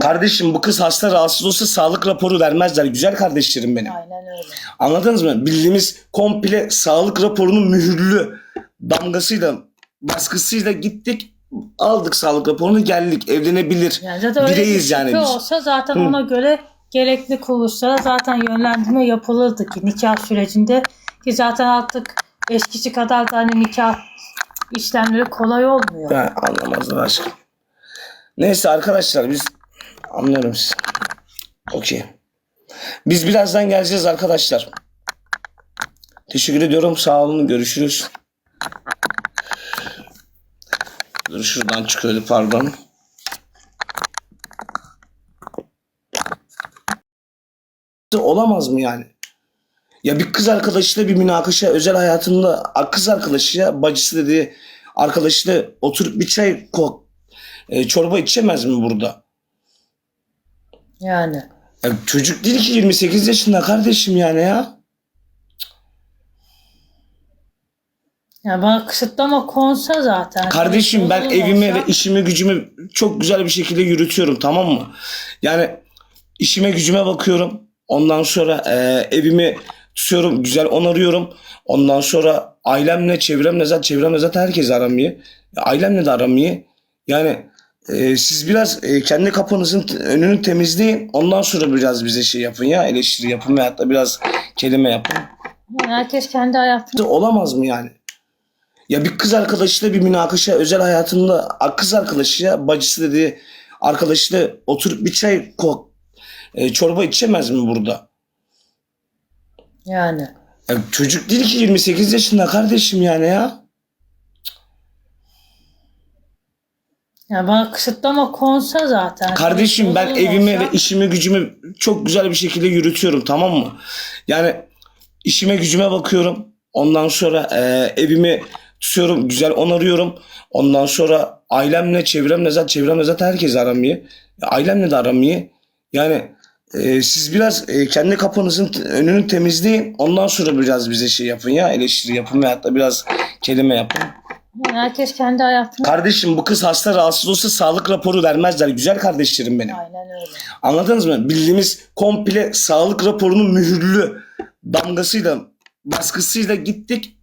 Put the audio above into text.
Kardeşim bu kız hasta rahatsız olsa sağlık raporu vermezler. Güzel kardeşlerim benim. Aynen öyle. Anladınız mı? Bildiğimiz komple sağlık raporunun mühürlü damgasıyla, baskısıyla gittik. Aldık sağlık raporunu geldik. Evlenebilir. Yani zaten öyle Bireyiz bir yani biz. olsa zaten Hı. ona göre gerekli kuruluşlara zaten yönlendirme yapılırdı ki nikah sürecinde ki zaten artık eskisi kadar da hani nikah işlemleri kolay olmuyor. Ben anlamazlar aşkım. Neyse arkadaşlar biz anlıyorum siz. Okey. Biz birazdan geleceğiz arkadaşlar. Teşekkür ediyorum. Sağ olun. Görüşürüz. Dur şuradan çıkıyordu pardon. Olamaz mı yani? Ya bir kız arkadaşıyla bir münakaşa özel hayatında kız arkadaşıyla bacısı dediği arkadaşıyla oturup bir çay ko- e, çorba içemez mi burada? Yani. Ya çocuk değil ki 28 yaşında kardeşim yani ya. Yani bana kısıtlama konsa zaten. Kardeşim ben evimi olsa- ve işimi gücümü çok güzel bir şekilde yürütüyorum tamam mı? Yani işime gücüme bakıyorum. Ondan sonra e, evimi tutuyorum, güzel onarıyorum. Ondan sonra ailemle, çevremle zaten çevremle zaten herkes aram iyi. Ailemle de aram iyi. Yani e, siz biraz e, kendi kapınızın önünü temizleyin. Ondan sonra biraz bize şey yapın ya. Eleştiri yapın ve hatta biraz kelime yapın. Herkes kendi hayatını Olamaz mı yani? Ya bir kız arkadaşıyla bir münakaşa özel hayatında kız arkadaşıyla bacısı dediği arkadaşıyla oturup bir çay e, çorba içemez mi burada? yani. Ya çocuk değil ki 28 yaşında kardeşim yani ya. Yani bana kısıtlama konsa zaten. Kardeşim ben evimi olsa- ve işimi gücümü çok güzel bir şekilde yürütüyorum tamam mı? Yani işime gücüme bakıyorum. Ondan sonra e, evimi tutuyorum, güzel onarıyorum. Ondan sonra ailemle, çevremle zaten çevremle zaten herkes aram iyi. Ailemle de aram iyi. Yani e, siz biraz e, kendi kapınızın önünü temizleyin. Ondan sonra biraz bize şey yapın ya. Eleştiri yapın ve hatta biraz kelime yapın. Herkes kendi hayatını Kardeşim bu kız hasta rahatsız olsa sağlık raporu vermezler. Güzel kardeşlerim benim. Aynen öyle. Anladınız mı? Bildiğimiz komple sağlık raporunun mühürlü damgasıyla, baskısıyla gittik.